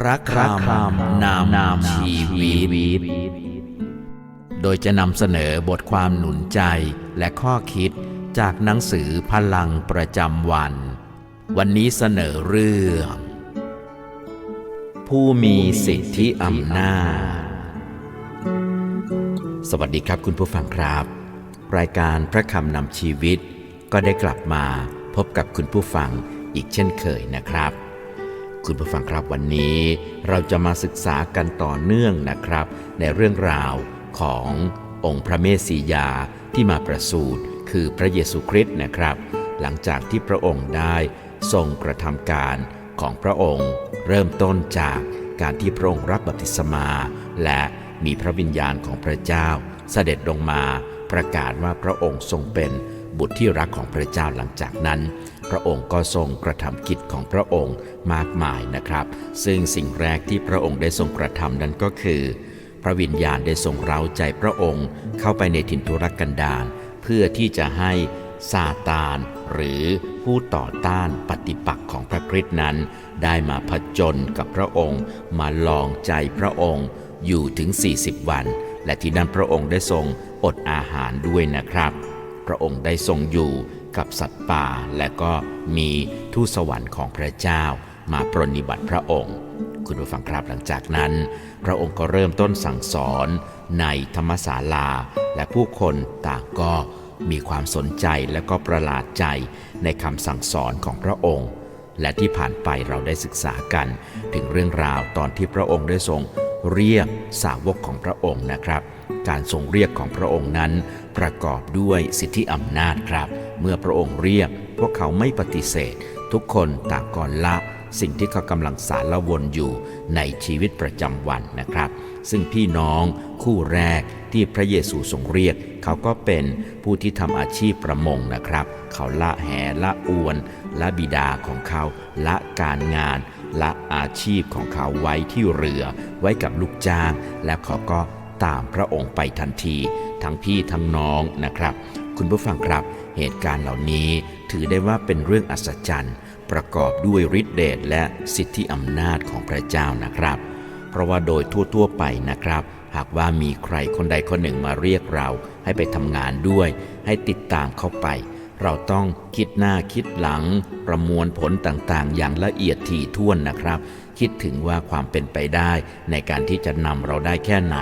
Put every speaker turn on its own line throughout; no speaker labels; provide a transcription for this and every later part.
พระคำนำนำชีวิต โดยจะนำเสนอบทความหนุนใจและข้อคิดจากหนังสือพลังประจำวัน วันนี้เสนอเรื่อง ผู้มีสิทธิอำนาจ สวัสดีครับคุณผู้ฟังครับ รายการพระคำนำชีวิต ก็ได้กลับมาพบกับคุณผู้ฟังอีกเช่นเคยนะครับ คุณผู้ฟังครับวันนี้เราจะมาศึกษากันต่อเนื่องนะครับ ในเรื่องราวขององค์พระเมสสียาที่มาประสูติคือพระเยซูคริสต์นะครับ หลังจากที่พระองค์ได้ทรงกระทำการของพระองค์ เริ่มต้นจากการที่พระองค์รับบัพติศมา และมีพระวิญญาณของพระเจ้า เสด็จลงมาประกาศว่าพระองค์ทรงเป็นบุตรที่รักของพระเจ้าหลังจากนั้น พระองค์ก็ทรงกระทำกิจของพระองค์มากมายนะครับ ซึ่งสิ่งแรกที่พระองค์ได้ทรงกระทำนั้นก็คือ พระวิญญาณได้ทรงเร้าใจพระองค์ เข้าไปในถิ่นทุรกันดารเพื่อที่จะให้ซาตานหรือผู้ต่อต้านปฏิปักษ์ของพระคริสต์นั้น ได้มาผจญกับพระองค์มาลองใจพระองค์อยู่ถึง 40 วัน และที่นั้นพระองค์ได้ทรงอดอาหารด้วยนะครับ พระองค์ได้ทรงอยู่ กับสัตว์ป่า และก็มีทูตสวรรค์ของพระเจ้า มาปรนนิบัติพระองค์ คุณผู้ฟังครับหลังจากนั้น พระองค์ก็เริ่มต้นสั่งสอนในธรรมศาลา และผู้คนต่างก็มีความสนใจและก็ประหลาดใจในคำสั่งสอนของพระองค์ และที่ผ่านไปเราได้ศึกษากัน ถึงเรื่องราวตอนที่พระองค์ได้ทรงเรียกสาวกของพระองค์นะครับ การทรงเรียกของพระองค์นั้นประกอบด้วยสิทธิอำนาจครับ เมื่อพระองค์เรียก พวกเขาไม่ปฏิเสธ ทุกคนต่างก่อนละ สิ่งที่เขากำลังสารละวนอยู่ในชีวิตประจำวันนะครับ ซึ่งพี่น้องคู่แรกที่พระเยซูทรงเรียก เขาก็เป็นผู้ที่ทำอาชีพประมงนะครับ เขาละแหละอวนละบิดาของเขาละการงานละอาชีพของเขาไว้ที่เรือ ไว้กับลูกจ้าง แล้วเขาก็ตามพระองค์ไปทันที ทั้งพี่ทั้งน้องนะครับ คุณผู้ฟังครับ เหตุการณ์เหล่านี้ถือได้ว่าเป็นเรื่องอัศจรรย์ ประกอบด้วยฤทธิเดชและสิทธิอำนาจของพระเจ้านะครับ เพราะว่าโดยทั่วๆไปนะครับ หากว่ามีใครคนใดคนหนึ่งมาเรียกเราให้ไปทำงานด้วย ให้ติดตามเข้าไป เราต้องคิดหน้าคิดหลัง ประมวลผลต่างๆ อย่างละเอียดถี่ถ้วนนะครับ คิดถึงว่าความเป็นไปได้ ในการที่จะนำเราได้แค่ไหน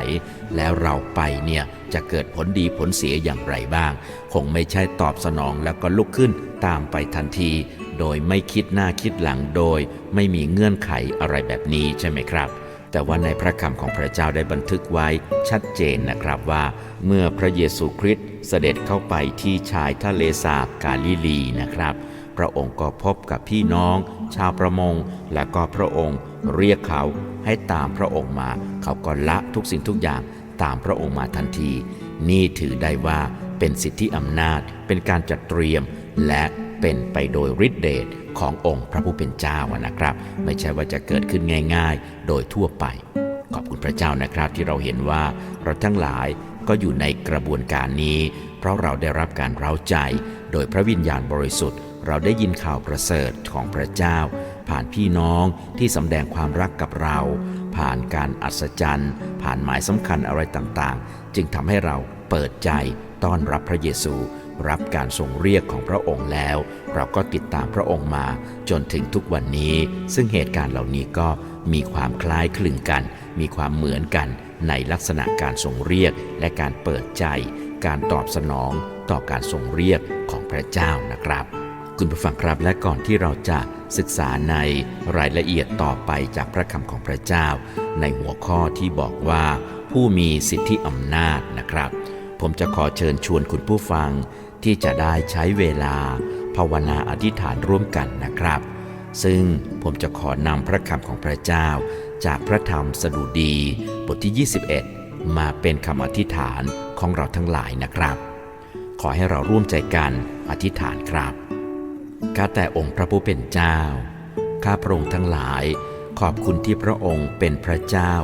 แล้วเราไปเนี่ยจะเกิดผลดีผลเสียอย่างไรบ้าง คงไม่ใช่ตอบสนองแล้วก็ลุกขึ้นตามไปทันที โดยไม่คิดหน้าคิดหลังโดย ไม่มีเงื่อนไขอะไรแบบนี้ใช่ไหมครับแต่ว่าในพระคำของพระเจ้าได้บันทึกไว้ชัดเจนนะครับว่า เมื่อพระเยซูคริสต์เสด็จเข้าไปที่ชายทะเลสาบกาลิลีนะครับ พระองค์ก็พบกับพี่น้อง ชาวประมง และก็พระองค์เรียกเขาให้ตามพระองค์มา เขาก็ละทุกสิ่งทุกอย่างตามพระองค์มาทันที นี่ถือได้ว่าเป็นสิทธิอำนาจ เป็นการจัดเตรียม และเป็นไปโดยฤทธิเดชขององค์พระผู้เป็นเจ้านะครับ ไม่ใช่ว่าจะเกิดขึ้นง่าย ๆ โดยทั่วไป ขอบคุณพระเจ้านะครับที่เราเห็นว่าเราทั้งหลายก็อยู่ในกระบวนการนี้ เพราะเราได้รับการเร้าใจ โดยพระวิญญาณบริสุทธิ์ เราได้ยินข่าวประเสริฐของพระเจ้า ผ่านพี่น้องที่สำแดงความรักกับเรา ผ่านการอัศจรรย์ ผ่านหมายสำคัญอะไรต่างๆ จึงทำให้เราเปิดใจต้อนรับพระเยซู รับการทรงเรียกของพระองค์แล้ว เราก็ติดตามพระองค์มาจนถึงทุกวันนี้ ซึ่งเหตุการณ์เหล่านี้ก็มีความคล้ายคลึงกัน มีความเหมือนกันในลักษณะการทรงเรียกและการเปิดใจ การตอบสนองต่อการทรงเรียกของพระเจ้านะครับ คุณผู้ฟังครับและก่อนที่เราจะศึกษาในรายละเอียดต่อไปจากพระคำของพระเจ้า ในหัวข้อที่บอกว่าผู้มีสิทธิอำนาจนะครับ ผมจะขอเชิญชวนคุณผู้ฟังที่จะได้ใช้เวลา ภาวนาอธิษฐานร่วมกันนะครับ ซึ่งผมจะขอนำพระคำของพระเจ้า จากพระธรรมสดุดีบทที่ 21 มาเป็นคำอธิษฐานของเราทั้งหลายนะครับ ขอให้เราร่วมใจกันอธิษฐานครับ ข้าแต่องค์พระผู้เป็นเจ้า ข้าพระองค์ทั้งหลาย ขอบคุณที่พระองค์เป็นพระเจ้า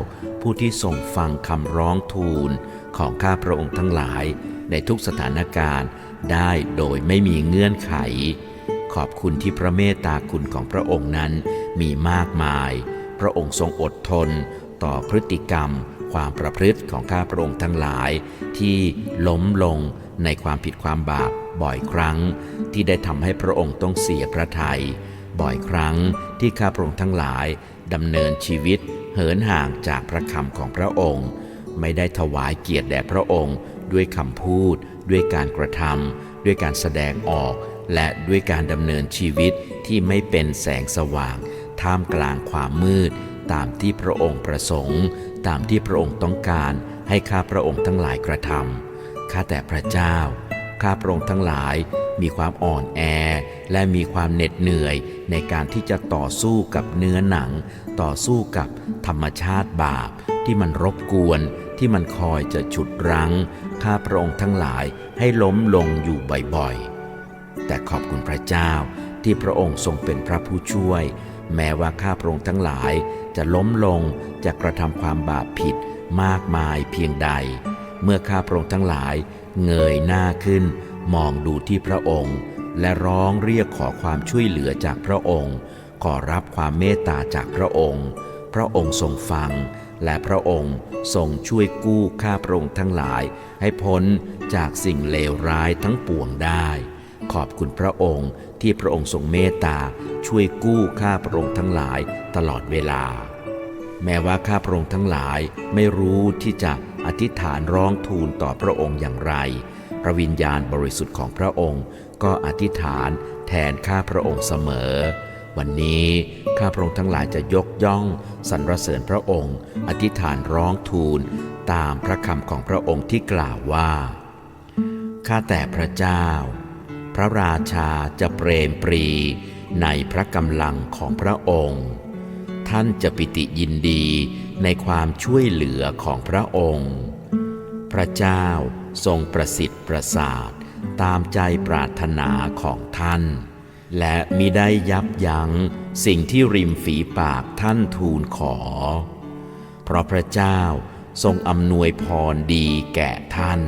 ผู้ที่ทรงฟังคำร้องทูลของข้าพระองค์ทั้งหลาย ในทุกสถานการณ์ได้โดยไม่มีเงื่อนไข ขอบคุณที่พระเมตตาคุณของพระองค์นั้นมีมากมาย พระองค์ทรงอดทนต่อพฤติกรรม ความประพฤติของข้าพระองค์ทั้งหลาย ที่ล้มลงในความผิดความบาปบ่อยครั้ง ที่ได้ทำให้พระองค์ต้องเสียพระทยัยบ่อยครั้งที่ข้าพระองค์ทั้งหลายดำเนินชีวิตเหินห่างจากพระคำของพระองค์ ไม่ได้ถวายเกียรติแด่พระองค์ ด้วยคำพูด ด้วยการกระทำด้วยการแสดงออก และด้วยการดำเนินชีวิตที่ไม่เป็นแสงสว่าง ท่ามกลางความมืดตามที่พระองค์ประสงค์ ตามที่พระองค์ต้องการให้ข้าพระองค์ทั้งหลายกระทำข้าแต่พระเจ้า ข้าพระองค์ทั้งหลายมีความอ่อนแอ และมีความเหน็ดเหนื่อยในการที่จะต่อสู้กับเนื้อหนัง ต่อสู้กับธรรมชาติบาป ที่มันรบกวนที่มันคอยจะฉุดรั้ง ข้าพระองค์ทั้งหลายให้ล้มลงอยู่บ่อยๆ แต่ขอบคุณพระเจ้าที่พระองค์ทรงเป็นพระผู้ช่วย แม้ว่าข้าพระองค์ทั้งหลายจะล้มลงจะกระทำความบาปผิดมากมายเพียงใด เมื่อข้าพระองค์ทั้งหลายเงยหน้าขึ้น มองดูที่พระองค์ และร้องเรียกขอความช่วยเหลือจากพระองค์ ขอรับความเมตตาจากพระองค์ พระองค์ทรงฟัง และพระองค์ทรงช่วยกู้ข้าพระองค์ทั้งหลาย ให้พ้นจากสิ่งเลวร้ายทั้งปวงได้ ขอบคุณพระองค์ที่พระองค์ทรงเมตตาช่วยกู้ข้าพระองค์ทั้งหลายตลอดเวลา แม้ว่าข้าพระองค์ทั้งหลายไม่รู้ที่จะอธิษฐานร้องทูลต่อพระองค์อย่างไร พระวิญญาณบริสุทธิ์ของพระองค์ ก็อธิษฐานแทนข้าพระองค์เสมอ วันนี้ข้าพระองค์ทั้งหลายจะยกย่องสรรเสริญพระองค์ อธิษฐานร้องทูลตามพระคำของพระองค์ที่กล่าวว่า ข้าแต่พระเจ้า ระราชาจะเปรมปรีในพระกำลังของพระองค์ ท่านจะปิติยินดีในความช่วยเหลือของพระองค์ พระเจ้าทรงประสิทธิ์ประสาทตามใจปรารถนาของท่าน และมิได้ยับยั้งสิ่งที่ริมฝีปากท่านทูลขอ เพราะพระเจ้าทรงอำนวยพรดีแก่ท่าน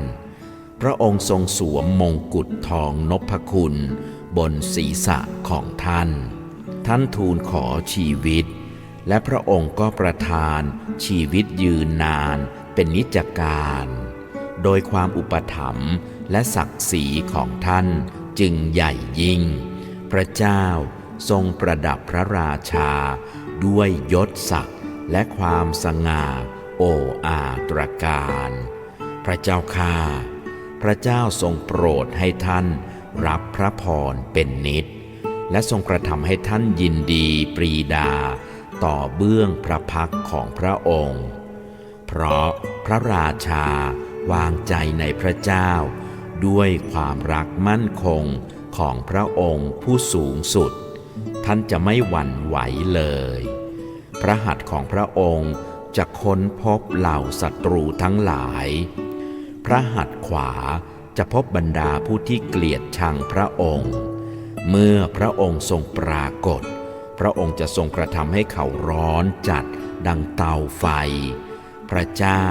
พระองค์ทรงสวมมงกุฎทองนพคุณ บนศีรษะของท่าน ท่านทูลขอชีวิต และพระองค์ก็ประทานชีวิตยืนนานเป็นนิจการ โดยความอุปถัมภ์และศักดิ์ศรีของท่านจึงใหญ่ยิ่ง พระเจ้าทรงประดับพระราชา ด้วยยศศักดิ์และความสง่าโอ้อาตรการ พระเจ้าข้า พระเจ้าทรงโปรดให้ท่านรับพระพรเป็นนิด และทรงกระทำให้ท่านยินดีปรีดา ต่อเบื้องพระพักของพระองค์ เพราะพระราชาวางใจในพระเจ้า ด้วยความรักมั่นคงของพระองค์ผู้สูงสุด ท่านจะไม่หวั่นไหวเลย พระหัตถ์ของพระองค์จะค้นพบเหล่าศัตรูทั้งหลาย พระหัตถ์ขวาจะพบบรรดาผู้ที่เกลียดชังพระองค์ เมื่อพระองค์ทรงปรากฏ พระองค์จะทรงกระทำให้เขาร้อนจัดดังเตาไฟ พระเจ้า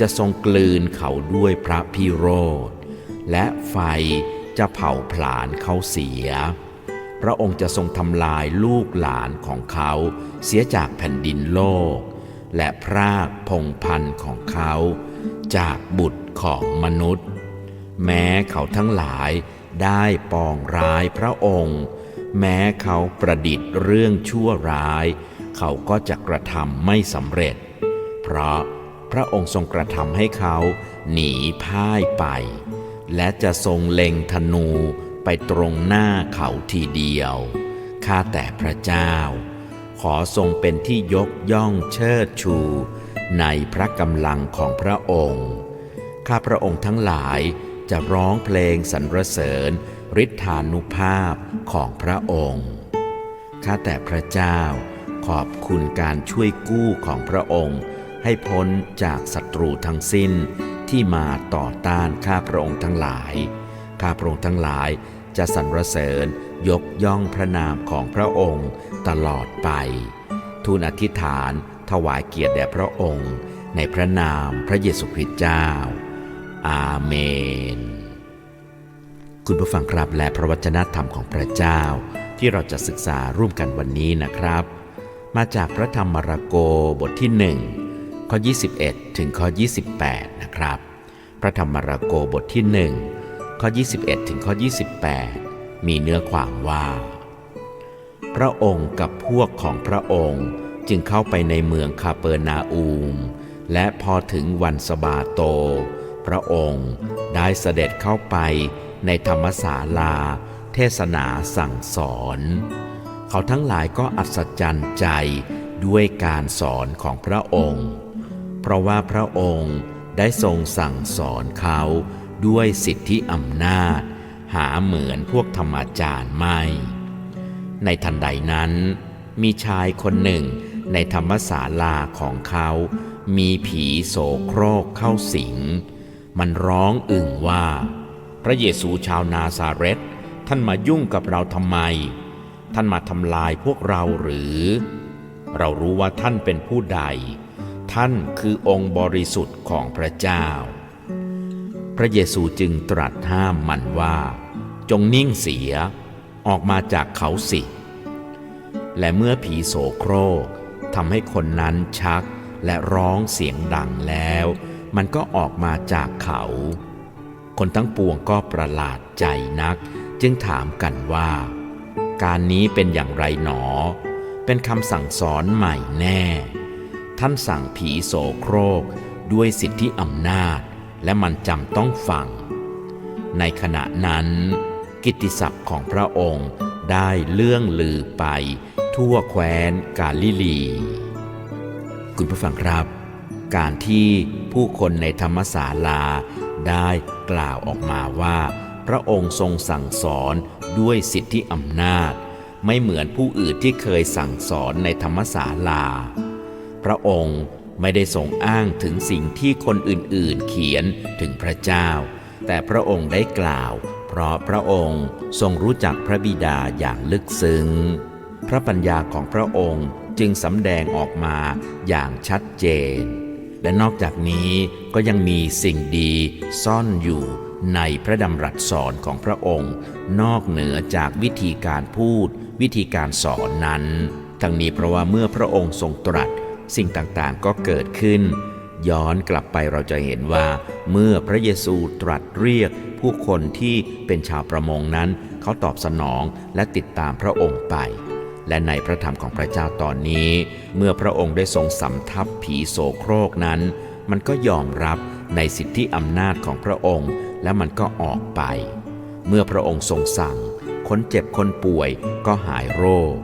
จะทรงกลืนเขาด้วยพระพิโรธ และไฟจะเผาผลาญเขาเสีย พระองค์จะทรงทำลายลูกหลานของเขาเสียจากแผ่นดินโลก และพรากพงพันธ์ของเขา จากบุตร ของมนุษย์ แม้เขาทั้งหลายได้ปองร้ายพระองค์ แม้เขาประดิษฐ์เรื่องชั่วร้าย เขาก็จะกระทำไม่สำเร็จ เพราะพระองค์ทรงกระทำให้เขาหนีพ่ายไป และจะทรงเล็งธนูไปตรงหน้าเขาทีเดียว ข้าแต่พระเจ้า ขอทรงเป็นที่ยกย่องเชิดชู ในพระกำลังของพระองค์ ข้าพระองค์ทั้งหลายจะร้องเพลงสรรเสริญฤทธานุภาพของพระองค์ ข้าแต่พระเจ้าขขอบคุณการช่วยกู้ของพระองค์ ให้พ้นจากศัตรูทั้งสิ้นที่มาต่อต้านข้าพระองค์ทั้งหลาย ข้าพระองค์ทั้งหลายจะสรรเสริญยกย่องพระนามของพระองค์ตลอดไป ทูลอธิษฐานถวายเกียรติแด่พระองค์ ในพระนามพระเยซูคริสต์เจ้า อาเมน คุณผู้ฟังครับและพระวจนะธรรมของพระเจ้า ที่เราจะศึกษาร่วมกันวันนี้นะครับ มาจากพระธรรมมาระโกบทที่ 1 ข้อ 21 ถึงข้อ 28 นะครับ พระธรรมมาระโกบทที่ 1 ข้อ 21 ถึงข้อ 28 มีเนื้อความว่า พระองค์กับพวกของพระองค์จึงเข้าไปในเมืองคาเปอร์นาอูม และพอถึงวันสบาโต พระองค์ ได้เสด็จเข้าไปในธรรมศาลา เทศนาสั่งสอน เขาทั้งหลายก็อัศจรรย์ใจด้วยการสอนของพระองค์ เพราะว่าพระองค์ได้ทรงสั่งสอนเขาด้วยสิทธิอำนาจ หาเหมือนพวกธรรมจารย์ไม่ ในทันใดนั้น มีชายคนหนึ่งในธรรมศาลาของเขา มีผีโสโครกเข้าสิง มันร้องอึ่งว่า พระเยซูชาวนาซาเรตท่านมายุ่งกับเราทำไม ท่านมาทำลายพวกเราหรือ เรารู้ว่าท่านเป็นผู้ใด ท่านคือองค์บริสุทธิ์ของพระเจ้า พระเยซูจึงตรัสห้ามมันว่า จงนิ่งเสีย ออกมาจากเขาสิ และเมื่อผีโสโครกทำให้คนนั้นชักและร้องเสียงดังแล้ว มันก็ออกมาจากเขา คนทั้งปวงก็ประหลาดใจนัก จึงถามกันว่า การนี้เป็นอย่างไรหนอ เป็นคำสั่งสอนใหม่แน่ ท่านสั่งผีโสโครกด้วยสิทธิอำนาจ และมันจำต้องฟัง ในขณะนั้น กิตติศัพท์ของพระองค์ได้เลื่องลือไปทั่วแคว้นกาลิลี คุณผู้ฟังครับ การที่ ผู้คนในธรรมศาลา ได้กล่าวออกมาว่า พระองค์ทรงสั่งสอนด้วยสิทธิอำนาจ ไม่เหมือนผู้อื่นที่เคยสั่งสอนในธรรมศาลา พระองค์ไม่ได้ทรงอ้างถึงสิ่งที่คนอื่นๆ เขียนถึงพระเจ้า แต่พระองค์ได้กล่าว เพราะพระองค์ทรงรู้จักพระบิดาอย่างลึกซึ้ง พระปัญญาของพระองค์จึงสำแดงออกมาอย่างชัดเจน และนอกจากนี้ก็ยังมีสิ่งดีซ่อนอยู่ในพระดำรัสสอนของพระองค์ นอกเหนือจากวิธีการพูด วิธีการสอนนั้น ทั้งนี้เพราะว่าเมื่อพระองค์ทรงตรัส สิ่งต่างๆก็เกิดขึ้น ย้อนกลับไปเราจะเห็นว่า เมื่อพระเยซูตรัสเรียก ผู้คนที่เป็นชาวประมงนั้น เขาตอบสนองและติดตามพระองค์ไป และในพระธรรมของพระเจ้าตอนนี้ เมื่อพระองค์ได้ทรงสำทับผีโสโครกนั้น มันก็ยอมรับในสิทธิอำนาจของพระองค์ และมันก็ออกไป เมื่อพระองค์ทรงสั่ง คนเจ็บคนป่วยก็หายโรค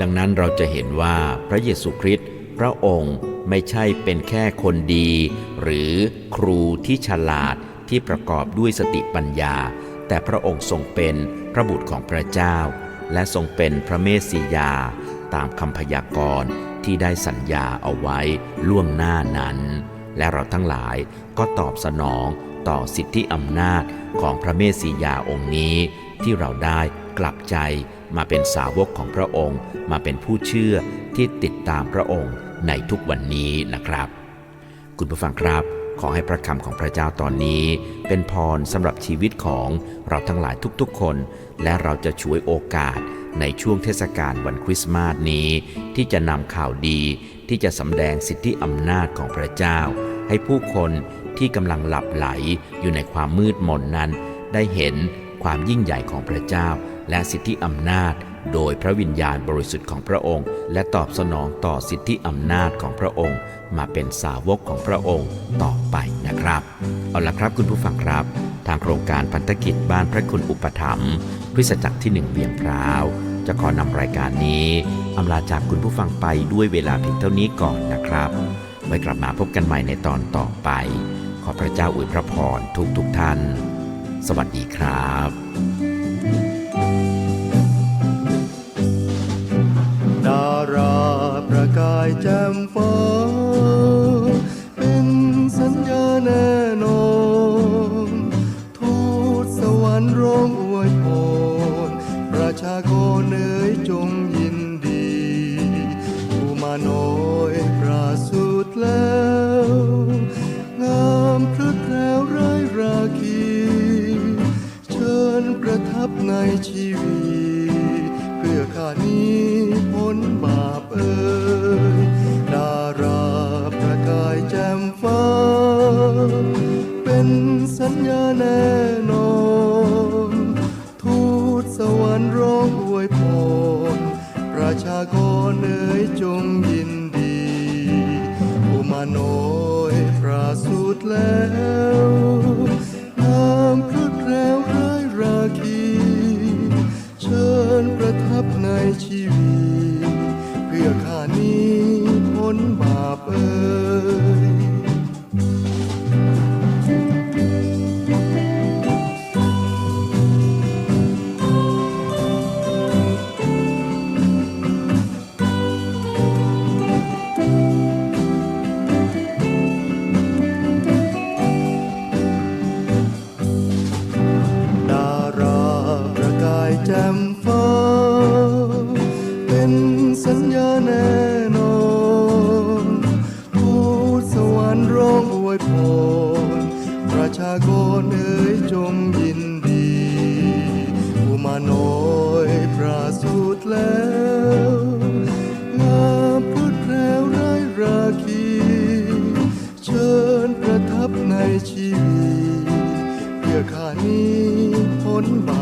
ดังนั้นเราจะเห็นว่าพระเยซูคริสต์พระองค์ไม่ใช่เป็นแค่คนดี หรือครูที่ฉลาดที่ประกอบด้วยสติปัญญา แต่พระองค์ทรงเป็นพระบุตรของพระเจ้า และทรงเป็นพระเมสสิยา ตามคำพยากรณ์ที่ได้สัญญาเอาไว้ล่วงหน้านั้น และเราทั้งหลายก็ตอบสนองต่อสิทธิอำนาจของพระเมสสิยาองค์นี้ ที่เราได้กลับใจมาเป็นสาวกของพระองค์ มาเป็นผู้เชื่อที่ติดตามพระองค์ในทุกวันนี้นะครับ คุณผู้ฟังครับ ขอให้พระคำของพระเจ้าตอนนี้ เป็นพรสำหรับชีวิตของเราทั้งหลายทุกๆคน และเราจะช่วยโอกาสในช่วงเทศกาลวันคริสต์มาสนี้ ที่จะนำข่าวดีที่จะสำแดงสิทธิอำนาจของพระเจ้า ให้ผู้คนที่กำลังหลับไหลอยู่ในความมืดมนนั้น ได้เห็นความยิ่งใหญ่ของพระเจ้า และสิทธิอำนาจ โดยพระวิญญาณบริสุทธิ์ของพระองค์ และตอบสนองต่อสิทธิอำนาจของพระองค์ มาเป็นสาวกของพระองค์ต่อไปนะครับ เอาละครับคุณผู้ฟังครับ ทางโครงการพันธกิจบ้านพระคุณอุปถัมภ์คริสตจักรที่หนึ่งเวียงพร้าว จะขอนำรายการนี้อำลาจากคุณผู้ฟังไปด้วยเวลาเพียงเท่านี้ก่อนนะครับ ไว้กลับมาพบกันใหม่ในตอนต่อไป ขอพระเจ้าอวยพระพรทุกทุกๆท่าน สวัสดีครับา
ยแจ่มฟ้า เป็นสัญญาแน่นอนทูตสวรรค์ร้องอวยพรประชากรเอ๋ยจงยินดีผู้มาน้อยประสุดแล้ว งามพระแพรวไร้ราคี เชิญประทับในชีวีเพื่อข้านี้ สัญญาแน่นอนทูตสวรรค์ร้องอวยพรประชากรเอ๋ยจงยินดีผู้มาน้อยประสูตรแล้วงามพระแพรวร้ายราคี เชิญประทับในชีวีเชีวีเพื่อขานี้พ้นบา